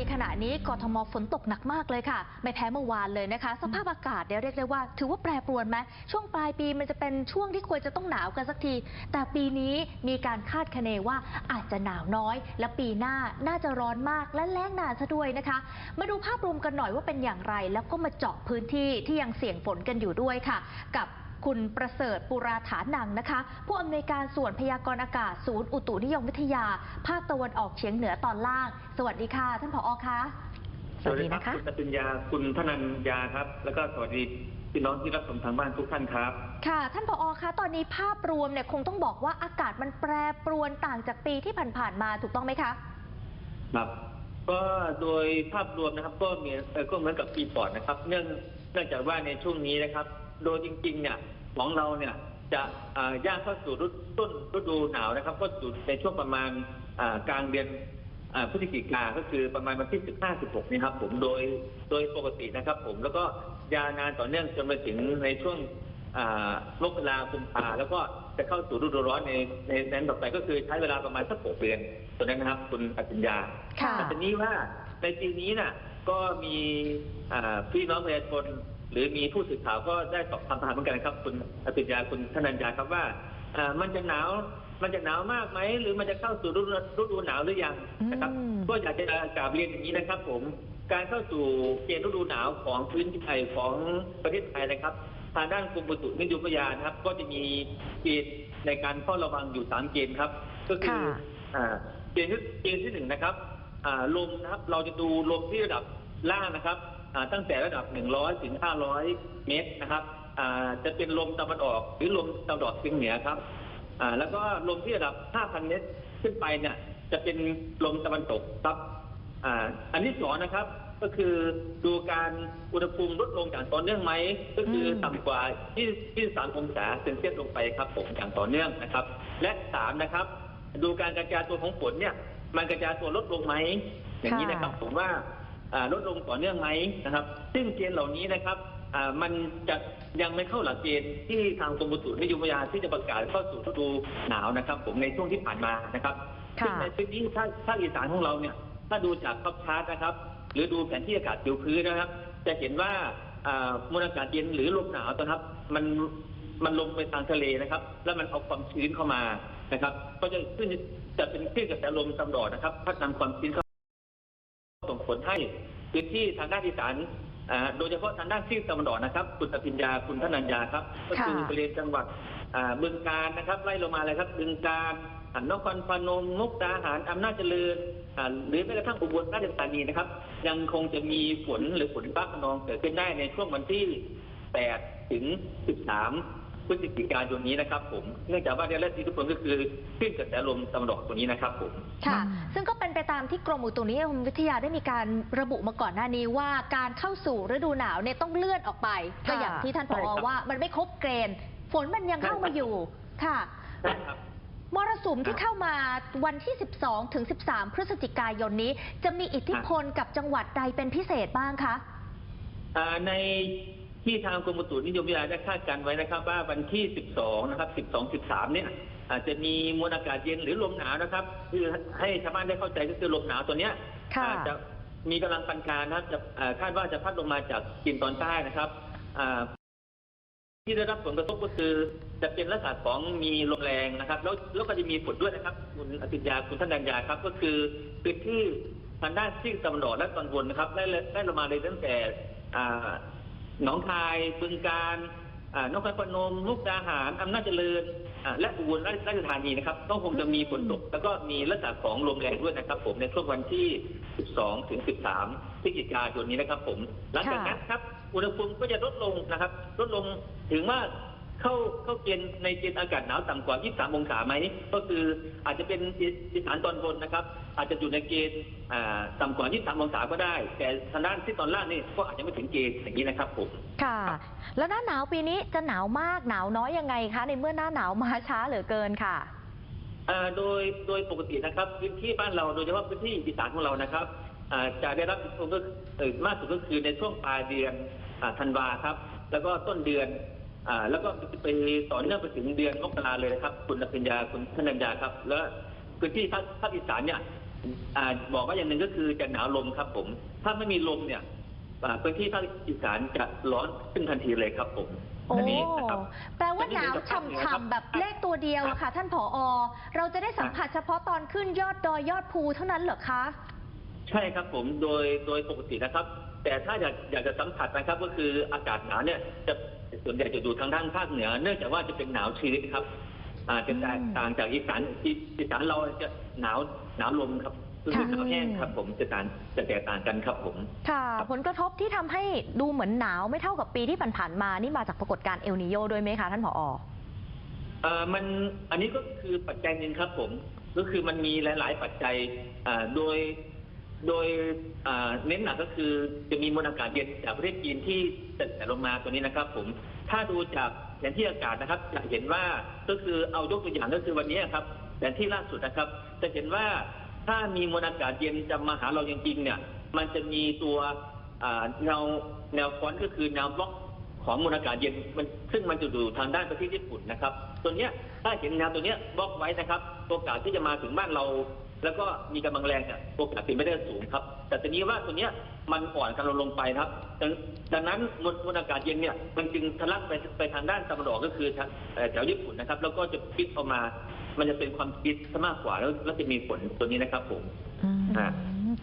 ทีขณะนี้กทมฝนตกหนักมากเลยค่ะ ไม่แพ้เมื่อวานเลยนะคะ สภาพอากาศเนี่ยเรียกได้ว่า ถือว่าแปรปรวนไหมช่วงปลายปีมันจะเป็นช่วงที่ควรจะต้องหนาวกันสักที แต่ปีนี้มีการคาดคะเนว่าอาจจะหนาวน้อย และปีหน้าน่าจะร้อนมากและแล้งนานซะด้วยนะคะ มาดูภาพรวมกันหน่อยว่าเป็นอย่างไร แล้วก็มาเจาะพื้นที่ที่ยังเสี่ยงฝนกันอยู่ด้วยค่ะ กับ คุณประเสริฐปุราฐานังนะคะ ผู้อำนวยการส่วนพยากรณ์อากาศศูนย์อุตุนิยมวิทยา ภาคตะวันออกเฉียงเหนือตอนล่าง สวัสดีค่ะ ท่านผอคะสวัสดีครับคุณปริญญาคุณธนัญญาครับ แล้วก็สวัสดีพี่น้องที่รับชมทางบ้านทุกท่านครับ ค่ะ ท่านผอคะตอนนี้ภาพรวมเนี่ยคงต้องบอกว่าอากาศมันแปรปรวนต่างจากปีที่ผ่านๆมาถูกต้องไหมคะครับก็โดยภาพรวมนะครับ ก็มีเอ่อก็เหมือนกับปีก่อนนะครับ เนื่องเนื่องจากว่าในช่วงนี้นะครับ โดยจริงๆเนี่ยของเราเนี่ยจะอ่าย่างเข้าสู่ฤดูต้นฤดูหนาวนะครับ ก็สู่ในช่วงประมาณอ่ากลางเดือนอ่าพฤศจิกาก็คือประมาณวันที่ 15 16นี่ครับผมโดยโดยปกตินะครับ ผมแล้วก็ยาวนานต่อเนื่องจนมาถึงในช่วงอ่ามกราคุมภาแล้วก็จะเข้าสู่ฤดูร้อนในในนั้นต่อไปก็คือใช้เวลาประมาณสักหกเดือนตัวนั้นนะครับ คุณอภิญญาค่ะแต่ทีนี้ว่าในปีนี้น่ะก็มีอ่าพี่น้องประชาชน หรือมีผู้สื่อข่าวก็ได้สอบถามทหารเหมือนกันนะครับ คุณอภิญญาคุณธนัญญาครับว่าอ่ามันจะหนาวมันจะหนาวมากไหมหรือมันจะเข้าสู่ฤดูฤดูหนาวหรือยังนะครับอืมก็อยากจะกราบเรียนอย่างนี้นะครับ ผมการเข้าสู่เกณฑ์ฤดูหนาวของพื้นที่ไทยของประเทศไทยนะครับ ทางด้านกรมอุตุนิยมวิทยานะครับ ก็จะมีเกณฑ์ในการเฝ้าระวังอยู่สามเกณฑ์ครับ ก็คือค่ะอ่าเกณฑ์ที่เกณฑ์ที่หนึ่งนะครับอ่าลมนะครับ เราจะดูลมที่ระดับล่างนะครับอ่า ตั้งแต่ระดับ 100 ถึง 500 เมตรนะครับจะเป็นลมตะวันออกหรือลมตะวันออกเฉียงเหนือครับแล้วก็ลมที่ระดับ 5,000 เมตรขึ้นไปเนี่ยจะเป็นลมตะวันตกครับอันที่สองนะครับก็คือดูการอุณหภูมิลดลงอย่างต่อเนื่องไหมก็คือต่ำกว่า23องศาเซนเซียสลงไปครับผมอย่างต่อเนื่องนะครับ และสามนะครับ ดูการกระจายตัวของฝนเนี่ย มันกระจายตัวลดลงไหมอย่างนี้นะครับผมว่า ลดลงต่อเนื่องไหมนะครับ ซึ่งเกณฑ์เหล่านี้นะครับอ่ามันจะยังไม่เข้าหลักเกณฑ์ที่ทางกรมอุตุนิยมวิทยาที่จะประกาศเข้าสู่ฤดูหนาวนะครับ ผมในช่วงที่ผ่านมานะครับค่ะซึ่งในพื้นที่ภาคภาคอีสานของเราเนี่ย ถ้าดูจากภาพชาร์ตนะครับ หรือดูแผนที่อากาศผิวพื้นนะครับ จะเห็นว่าอ่ามวลอากาศเย็นหรือลมหนาวตัวนะครับมันมันลงไปทางทะเลนะครับ แล้วมันเอาความชื้นเข้ามานะครับ ก็จะขึ้นจะเป็นคลื่นกระแสลมตำรอดนะครับ พัดนำความชื้นเข้า ส่งผลให้พื้นที่ทางด้านอีสานอ่าโดยเฉพาะทางด้านที่ตะวันออกนะครับ คุณอภิญญาคุณธนัญญาครับ ก็คือค่ะบริเวณจังหวัดอ่าบึงการนะครับ ไล่ลงมาเลยครับบึงการอ่านครพนมมุกดาหารอำนาจเจริญอ่าหรือแม้กระทั่งอุบลราชธานีนะครับ ยังคงจะมีฝนหรือฝนฟ้าขนองเกิดขึ้นได้ในช่วงวันที่ 8 ถึง 13 พฤศจิกายนนี้นะครับผม เนื่องจากว่าในแรกที่ทุกคนก็คือขึ้นกระแสลมตะวันออกตัวนี้นะครับผม ค่ะอืมซึ่งก็เป็นไปตามที่กรมอุตุนิยมวิทยาได้มีการระบุมาก่อนหน้านี้ว่าการเข้าสู่ฤดูหนาวเนี่ยต้องเลื่อนออกไป ก็อย่างที่ท่านผใช่อครับว่ามันไม่ครบเกณฑ์ ฝนมันยังเข้ามาอยู่ ค่ะใช่ครับมรสุมที่เข้ามาวันที่ 12 ถึง 13 พฤศจิกายนนี้ จะมีอิทธิพลกับจังหวัดใดเป็นพิเศษบ้างคะอ่าใน ที่ทางกรมอุตุนิยมวิทยาได้คาดการณ์ไว้นะครับ ว่าวันที่ 12 นะครับ 12 13 เนี่ยอาจจะมีมวลอากาศเย็นหรือลมหนาวนะครับ คือให้ชาวบ้านได้เข้าใจก็คือลมหนาวตัวเนี้ยค่ะอาจจะมีกำลังปานกลางนะครับจะอ่าคาดว่าจะพัดลงมาจากจีนตอนใต้นะครับอ่าที่ได้รับผลกระทบก็คือจะเป็นลักษณะของมีลมแรงนะครับ แล้วแล้วก็จะมีฝนด้วยนะครับ คุณอภิญญาคุณท่านดัญญาครับ ก็คือพื้นที่ทางด้านซีกตะวันออกและตอนบนนะครับได้เลยได้ลงมาเลยตั้งแต่อ่า หนองคายบึงการอ่านครพนมลูกดาหารอำนาจเจริญและอุบลราชธานีนะครับก็คงจะมีฝนตก แล้วก็มีลักษณะของลมแรงด้วยนะครับ ผมในช่วงวันที่ 12 ถึง 13 พฤศจิกายนนี้นะครับ ผมหลังจากนั้นครับอุณหภูมิก็จะลดลงนะครับ ลดลงถึงว่า เข้าเข้าเกณฑ์ในเกณฑ์อากาศหนาวต่ำกว่า 23 องศาไหม ก็คืออาจจะเป็นอีสานตอนบนนะครับ อาจจะอยู่ในเกณฑ์อ่าต่ำกว่า 23 องศาก็ได้ แต่ทางด้านที่ตอนล่างนี่ก็อาจจะไม่ถึงเกณฑ์อย่างนี้นะครับผมค่ะ แล้วหน้าหนาวปีนี้จะหนาวมากหนาวน้อยยังไงคะ ในเมื่อหน้าหนาวมาช้าเหลือเกินค่ะอ่าโดยโดยปกตินะครับพื้นที่บ้านเราโดยเฉพาะพื้นที่อีสานของเรานะครับอ่าจะได้รับอิทธิพลก็เอ่อมากสุดก็คือในช่วงปลายเดือนอ่าธันวาครับ แล้วก็ต้นเดือน อ่าแล้วก็ไปต่อเนื่องไปถึงเดือนมกราเลยนะครับ คุณอภิญญาคุณธนัญญาครับ แล้วพื้นที่ภาคภาคอีสานเนี่ยอ่าบอกว่าอย่างหนึ่งก็คือจะหนาวลมครับ ผม ถ้าไม่มีลมเนี่ยอ่าพื้นที่ภาคอีสานจะร้อนขึ้นทันทีเลยครับ ผมโอ้อันนี้นะครับ แปลว่าหนาวฉ่ำๆแบบเลขตัวเดียวอะค่ะ ท่านผอ เราจะได้สัมผัสเฉพาะตอนขึ้นยอดดอยยอดภูเท่านั้นเหรอคะ ใช่ครับผมโดยโดยปกตินะครับ แต่ถ้าอยากอยากจะสัมผัสนะครับ ก็คืออากาศหนาวเนี่ยจะส่วนใหญ่จะอยู่ทางด้านภาคเหนือ เนื่องจากว่าจะเป็นหนาวชื้นครับอาจะแตกต่างจากอีสานอีอีสานเราจะหนาวหนาวลมครับคือค่ะหนาวแห้งครับ ผมจะต่างจะแตกต่างกันครับผมค่ะ ผลกระทบที่ทำให้ดูเหมือนหนาวไม่เท่ากับปีที่ผ่านๆมานี่มาจากปรากฏการณ์เอลนิโยด้วยไหมคะท่านผอเอ่อมันอันนี้ก็คือปัจจัยหนึ่งครับผม ก็คือมันมีหลาย ๆ ปัจจัยอ่าโดย โดยเน้นหนักก็คือจะมีมวลอากาศเย็นจากประเทศจีนที่จะแผ่ลงมาตัวนี้นะครับ ผม ถ้าดูจากแผนที่อากาศนะครับ จะเห็นว่าก็คือเอายกตัวอย่างก็คือวันนี้ครับแผนที่ล่าสุดนะครับ จะเห็นว่าถ้ามีมวลอากาศเย็นจะมาหาเราจริงๆเนี่ย มันจะมีตัวแนวแนวฟอนก็คือแนวบล็อกของมวลอากาศเย็นมันซึ่งมันจะอยู่ทางด้านประเทศญี่ปุ่นนะครับ ตัวเนี้ยถ้าเห็นแนวตัวเนี้ยบล็อกไว้นะครับโอกาสที่จะมาถึงบ้านเรา แล้วก็มีกำลังแรงเนี่ยโอกาสเป็นไปได้สูงครับ แต่ทีนี้ว่าตัวเนี้ยมันอ่อนกำลังลงไปนะครับดังดังนั้นมวลมวลอากาศเย็นเนี่ยมันจึงทะลักไปไปทางด้านตะวันออกก็คือทางเอ่อแถวญี่ปุ่นนะครับ แล้วก็จะพิษออกมา มันจะเป็นความพิษซะมากกว่าแล้วแล้วจะมีฝนตัวนี้นะครับผมอืมอ่า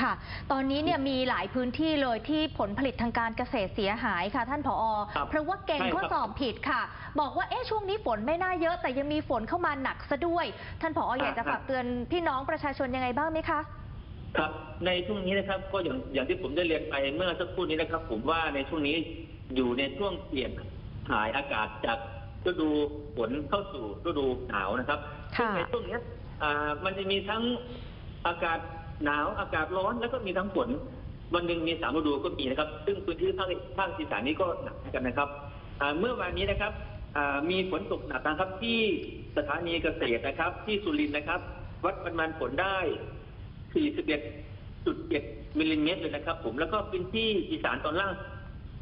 ค่ะ ตอนนี้เนี่ยมีหลายพื้นที่เลยที่ผลผลิตทางการเกษตรเสียหายค่ะ ท่านผอ ครับเพราะว่าเก่งใช่ครับ ข้อสอบผิดค่ะ บอกว่าเอ๊ะช่วงนี้ฝนไม่น่าเยอะแต่ยังมีฝนเข้ามาหนักซะด้วย ท่านผออยากจะฝากเตือนพี่น้องประชาชนยังไงบ้างไหมคะ ครับในช่วงนี้นะครับก็อย่างอย่างที่ผมได้เรียนไปเมื่อสักครู่นี้นะครับ ผมว่าในช่วงนี้อยู่ในช่วงเปลี่ยนถ่ายอากาศจากฤดูฝนเข้าสู่ฤดูหนาวนะครับค่ะ ซึ่งในช่วงเนี้ยอ่ามันจะมีทั้งอากาศ หนาวอากาศร้อนแล้วก็มีทั้งฝนวันหนึ่งมีสามฤดูก็มีนะครับ ซึ่งพื้นที่ภาคภาคอีสานนี้ก็หนักกันนะครับเมื่อวานนี้นะครับมีฝนตกหนักนะครับที่สถานีเกษตรนะครับ ที่สุรินทร์นะครับ วัดปริมาณฝนได้ 41.7มิลลิเมตรเลยนะครับ ผมแล้วก็พื้นที่อีสานตอนล่าง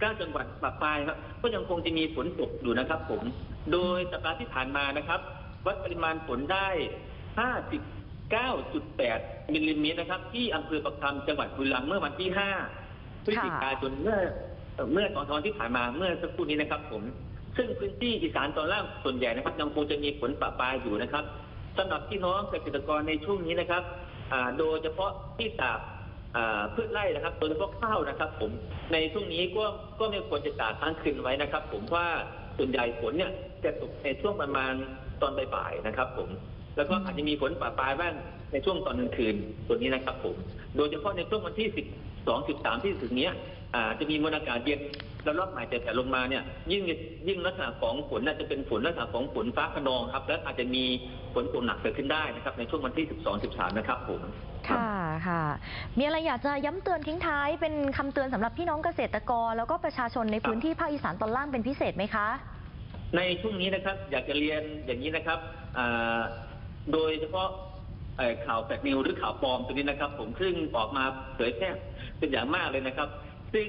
ก้าจังหวัดปากปลายครับก็ยังคงจะมีฝนตกอยู่นะครับ ผม โดยสัปดาห์ที่ผ่านมานะครับ วัดปริมาณฝนได้ 50 59.8มิลลิเมตรนะครับ ที่อำเภอประคำจังหวัดบุรีรัมย์เมื่อวันที่5พฤศจิกายนเมื่อเอ่อเมื่อตอนทอนที่ผ่านมาเมื่อสักครู่นี้นะครับผม ซึ่งพื้นที่อีสานตอนล่างส่วนใหญ่นะครับยังคงจะมีฝนปะปลายอยู่นะครับสำหรับพี่น้องเกษตรกรในช่วงนี้นะครับอ่าโดยเฉพาะที่ตากอ่าพืชไร่นะครับโดยเฉพาะข้าวนะครับ ผม ในช่วงนี้ก็ก็ไม่ควรจะตากค้างคืนไว้นะครับ ผมว่าส่วนใหญ่ฝนเนี่ยจะตกในช่วงประมาณตอนบ่ายๆนะครับ ผม แล้วก็อาจจะมีฝนป่าปลายบ้างในช่วงตอนกลางคืนตัวนี้นะครับผม โดยเฉพาะในช่วงวันที่ 12 13 ที่ถึงเนี้ยอ่าจะมีมวลอากาศเย็นแล้วรอบใหม่จะแผ่ลงมาเนี่ยยิ่งยิ่งลักษณะของฝนน่าจะเป็นฝนลักษณะของฝนฟ้าขนองครับ และอาจจะมีฝนตกหนักเกิดขึ้นได้นะครับ ในช่วงวันที่ 12 13 นะครับผมค่ะค่ะ มีอะไรอยากจะย้ำเตือนทิ้งท้ายเป็นคำเตือนสำหรับพี่น้องเกษตรกร แล้วก็ประชาชนในพื้นที่ภาคอีสานตอนล่างเป็นพิเศษไหมคะ ในช่วงนี้นะครับอยากจะเรียนอย่างนี้นะครับอ่า โดยเฉพาะข่าวแฟกนิวหรือข่าวปลอมตัวนี้นะครับ ผมซึ่งออกมาเผยแพร่เป็นอย่างมากเลยนะครับ ซึ่ง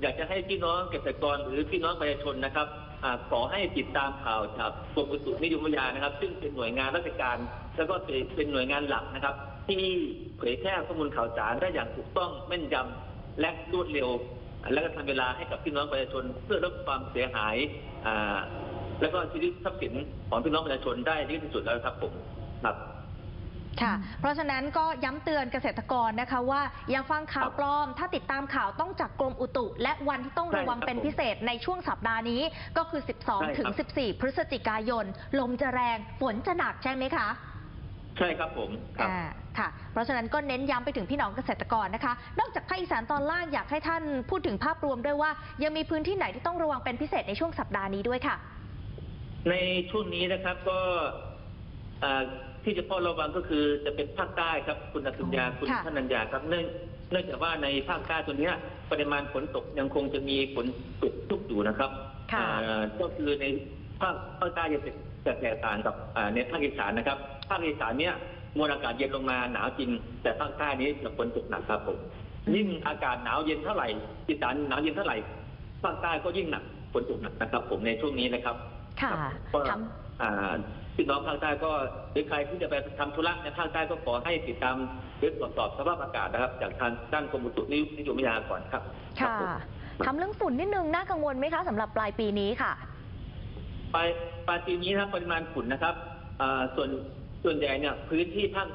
อยากจะให้พี่น้องเกษตรกรหรือพี่น้องประชาชนนะครับอขอให้ติดตามข่าวจากกรมอุตุนิยมวิทยานะครับ ซึ่งเป็นหน่วยงานราชการ แล้วก็เป็นหน่วยงานหลักนะครับ ที่เผยแพร่ข้อมูลข่าวสารได้อย่างถูกต้องแม่นยำและรวดเร็ว และก็ทำเวลาให้กับพี่น้องประชาชน เพื่อลดความเสียหายอ่าแล้วก็ชีวิตทรัพย์สินของพี่น้องประชาชนได้ดีที่สุดแล้วครับผม ครับ ค่ะ เพราะฉะนั้นก็ย้ำเตือนเกษตรกรนะคะว่าอย่าฟังข่าวปลอม ถ้าติดตามข่าวต้องจากกรมอุตุ และวันที่ต้องระวังใช่ครับเป็นพิเศษในช่วงสัปดาห์นี้ ก็คือ ใช่12 ถึง ครับ 14 พฤศจิกายน ลมจะแรงฝนจะหนักใช่ไหมคะ ใช่ครับผมครับ อ่าค่ะ เพราะฉะนั้นก็เน้นย้ำไปถึงพี่น้องเกษตรกรนะคะ นอกจากภาคอีสานตอนล่างอยากให้ท่านพูดถึงภาพรวมด้วยว่า ยังมีพื้นที่ไหนที่ต้องระวังเป็นพิเศษในช่วงสัปดาห์นี้ด้วยค่ะ ในช่วงนี้นะครับก็อ่า ที่จะเฝ้าระวังก็คือจะเป็นภาคใต้ครับคุณอสุญญาคุณค่ะธนัญญาครับเนื่องเนื่องจากว่าในภาคใต้ตัวเนี้ยปริมาณฝนตกยังคงจะมีฝนตกชุกอยู่นะครับค่ะ อ่าก็คือในภาคภาคใต้จะจะแตกต่างกับอ่าในภาคอีสานนะครับภาคอีสานเนี้ยมวลอากาศเย็นลงมาหนาวจริง แต่ภาคใต้นี้จะฝนตกหนักครับผมยิ่งอากาศหนาวเย็นเท่าไหร่อีสานหนาวเย็นเท่าไหร่ภาคใต้ก็ยิ่งหนักฝนตกหนักนะครับ ผมในช่วงนี้นะครับ ค่ะรับก็ทอ่า พี่น้องภาคใต้ก็หรือใครที่จะไปทำธุระในภาคใต้ก็ขอให้ติดตามหรือตรวจสอบสภาพอากาศนะครับ จากทางด้านกรมอุตุนิยมวิทยาก่อนครับำครับค่ะผมทำเรื่องฝุ่นนิดนึงน่ากังวลไหมคะสำหรับปลายปีนี้ค่ะปลายปลายปีนี้นะครับปริมาณฝุ่นนะครับอ่าส่วนส่วนใหญ่เนี่ยพื้นที่ภาค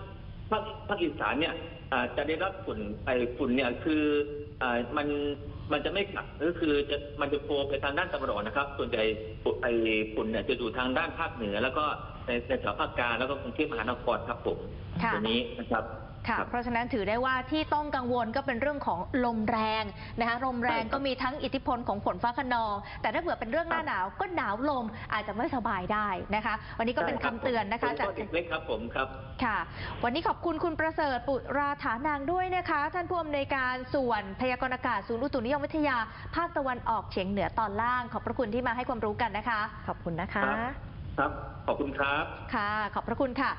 ภาคภาคอีสานเนี่ยอ่า จะได้รับฝุ่นไอฝุ่นเนี่ยคืออ่ามันมันจะไม่กลับก็คือจะมันจะโฟไปทางด้านตะวันออกนะครับ ส่วนใหญ่ฝุ่นไอฝุ่นเนี่ยจะอยู่ทางด้านภาคเหนือ แล้วก็ในในแถวภาคกลางแล้วก็กรุงเทพมหานครครับผมค่ะตัวนี้นะครับ ค่ะ ครับ เพราะฉะนั้นถือได้ว่าที่ต้องกังวลก็เป็นเรื่องของลมแรงนะคะลมแรงใช่ครับก็มีทั้งอิทธิพลของฝนฟ้าขนอง แต่ถ้าเผื่อเป็นเรื่องหน้าหนาวก็หนาวลมอาจจะไม่สบายได้นะคะ วันนี้ก็เป็นใช่คำรับเตือนนะคะผมจากเด็กเล็กครับผมครับ ค่ะ วันนี้ขอบคุณคุณประเสริฐปุราฐานางด้วยนะคะ ท่านผู้อำนวยการส่วนพยากรณ์อากาศศูนย์อุตุนิยมวิทยา ภาคตะวันออกเฉียงเหนือตอนล่าง ขอบพระคุณที่มาให้ความรู้กันนะคะ ขอบคุณนะคะ ครับ ครับ ขอบคุณครับ ค่ะ ขอบพระคุณค่ะ